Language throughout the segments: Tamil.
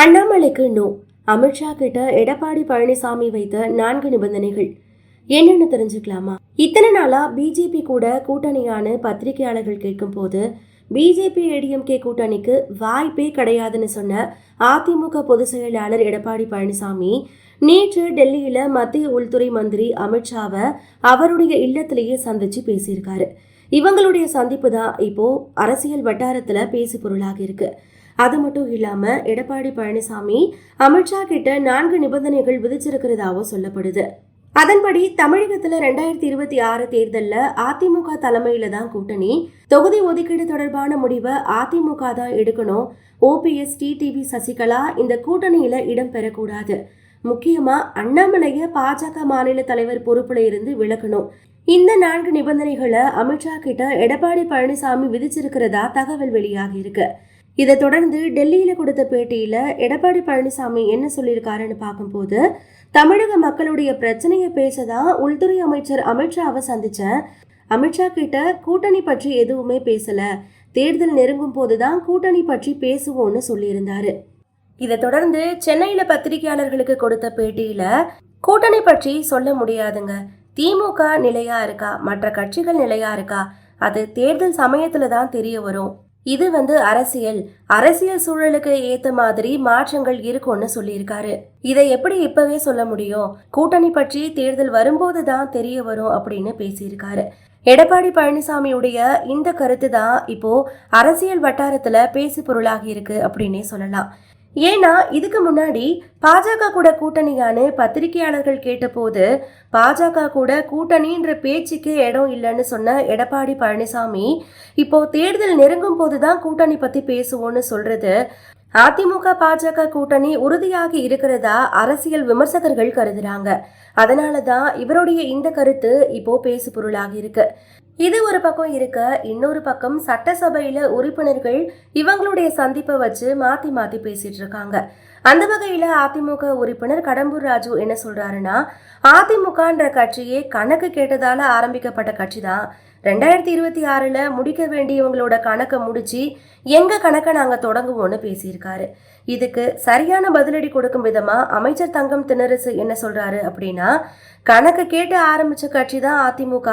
அண்ணாமலைக்கு நோ. அமித்ஷா கிட்ட எடப்பாடி பழனிசாமி வைத்த நான்கு நிபந்தனைகள். என்னன்னு தெரிஞ்சுக்கலாமா? இத்தனை நாளா பிஜேபி கூட கூட்டணியான பத்திரிகையாளர்கள் கேட்கும் போது பிஜேபி ஏடிஎம்கே கூட்டணிக்கு வாய்ப்பே கிடையாதுன்னு சொன்ன அதிமுக பொதுச் செயலாளர் எடப்பாடி பழனிசாமி நேற்று டெல்லியில மத்திய உள்துறை மந்திரி அமித்ஷாவை அவருடைய இல்லத்திலேயே சந்திச்சு பேசியிருக்காரு. இவங்களுடைய சந்திப்பு தான் இப்போ அரசியல் வட்டாரத்துல பேசு பொருளாக இருக்கு. அது மட்டும் இல்லாம எடப்பாடி பழனிசாமி அமித்ஷா கிட்ட நான்கு நிபந்தனைகள் விதிச்சிருக்கிறதாவும் சொல்லப்படுது. அதன்படி தமிழகத்துல ரெண்டாயிரத்தி இருபத்தி ஆறு தேர்தலில் அதிமுக தலைமையில தான் கூட்டணி. தொகுதி ஒதுக்கீடு தொடர்பான முடிவை அதிமுக தான் எடுக்கணும். ஓபிஎஸ் டிடிவி சசிகலா இந்த கூட்டணியில இடம் பெறக்கூடாது. முக்கியமா அண்ணாமலைய பாஜக மாநில தலைவர் பொறுப்புல இருந்து விளக்கணும் இந்த நான்கு நிபந்தனைகளை அமித்ஷா கிட்ட எடப்பாடி பழனிசாமி விதிச்சிருக்கிறதா தகவல் வெளியாகி இருக்கு. இதை தொடர்ந்து டெல்லியில கொடுத்த பேட்டியில எடப்பாடி பழனிசாமி என்ன சொல்லியிருக்காருன்னு பார்க்கும்போது தமிழக மக்களுடைய பிரச்சனையை பேசதான் உள்துறை அமைச்சர் அமித்ஷாவை சந்திச்சேன். அமித்ஷா கிட்ட கூட்டணி பற்றி எதுவுமே பேசல. தேர்தல் நெருங்கும் போதுதான் கூட்டணி பற்றி பேசுவோம்னு சொல்லியிருந்தாரு. இதை தொடர்ந்து சென்னையில பத்திரிகையாளர்களுக்கு கொடுத்த பேட்டியில கூட்டணி பற்றி சொல்ல முடியாதுங்க. திமுக நிலையா இருக்கா? மற்ற கட்சிகள் நிலையா இருக்கா? அது தேர்தல் சமயத்துல தான் தெரிய வரும். இது வந்து அரசியல். அரசியல் சூழலுக்கு ஏத்த மாதிரி மாற்றங்கள் இருக்கும்னு சொல்லியிருக்காரு. இதை எப்படி இப்பவே சொல்ல முடியும்? கூட்டணி பற்றி தேர்தல் வரும்போது தான் தெரிய வரும் அப்படின்னு பேசியிருக்காரு. எடப்பாடி பழனிசாமியுடைய இந்த கருத்து தான் இப்போ அரசியல் வட்டாரத்துல பேசு பொருளாகி இருக்கு அப்படின்னே சொல்லலாம். ஏன்னா இதுக்கு முன்னாடி பாஜக கூட கூட்டணியான்னு பத்திரிகையாளர்கள் கேட்டபோது பாஜக கூட கூட்டணின்ற பேச்சுக்கு இடம் இல்லைன்னு சொன்ன எடப்பாடி பழனிசாமி இப்போ தேர்தல் நெருங்கும் போது தான் கூட்டணி பத்தி பேசுவோம்னு சொல்றது. அதிமுக பாஜக கூட்டணி உறுதியாகி இருக்கிறதா அரசியல் விமர்சகர்கள் கருதுறாங்க. அதனால தான் இவருடைய இந்த கருத்து இப்போ பேசு பொருளாகி இருக்கு. இது ஒரு பக்கம் இருக்க இன்னொரு பக்கம் சட்டசபையில உறுப்பினர்கள் இவங்களுடைய சந்திப்பை வச்சு மாத்தி மாத்தி பேசிட்டு இருக்காங்க. அந்த வகையில அதிமுக உறுப்பினர் கடம்பூர் ராஜு என்ன சொல்றாருன்னா அதிமுகன்ற கட்சியே கணக்கு கேட்டதால ஆரம்பிக்கப்பட்ட கட்சி தான் ரெண்டாயிரத்தி இருபத்தி ஆறில் முடிக்க வேண்டியவங்களோட கணக்கை முடிச்சு எங்கள் கணக்கை நாங்கள் தொடங்குவோம்னு பேசியிருக்காரு. இதுக்கு சரியான பதிலடி கொடுக்கும் விதமாக அமைச்சர் தங்கம் திணறசு என்ன சொல்கிறாரு அப்படின்னா கணக்கு கேட்டு ஆரம்பித்த கட்சி தான் அதிமுக.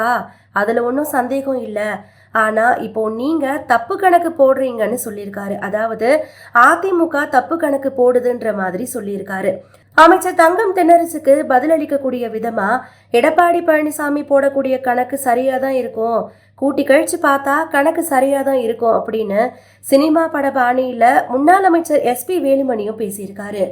அதில் ஒன்றும் சந்தேகம் இல்லை. ஆனால் இப்போ நீங்கள் தப்பு கணக்கு போடுறீங்கன்னு சொல்லியிருக்காரு. அதாவது அதிமுக தப்பு கணக்கு போடுதுன்ற மாதிரி சொல்லியிருக்காரு. அமைச்சர் தங்கம் தென்னரசுக்கு பதிலளிக்கக்கூடிய விதமா எடப்பாடி பழனிசாமி போடக்கூடிய கணக்கு சரியா தான் இருக்கும். கூட்டி கழிச்சு பார்த்தா கணக்கு சரியா தான் இருக்கும் அப்படின்னு சினிமா பட பாணியில முன்னாள் அமைச்சர் எஸ்பி வேலுமணியும் பேசியிருக்காரு.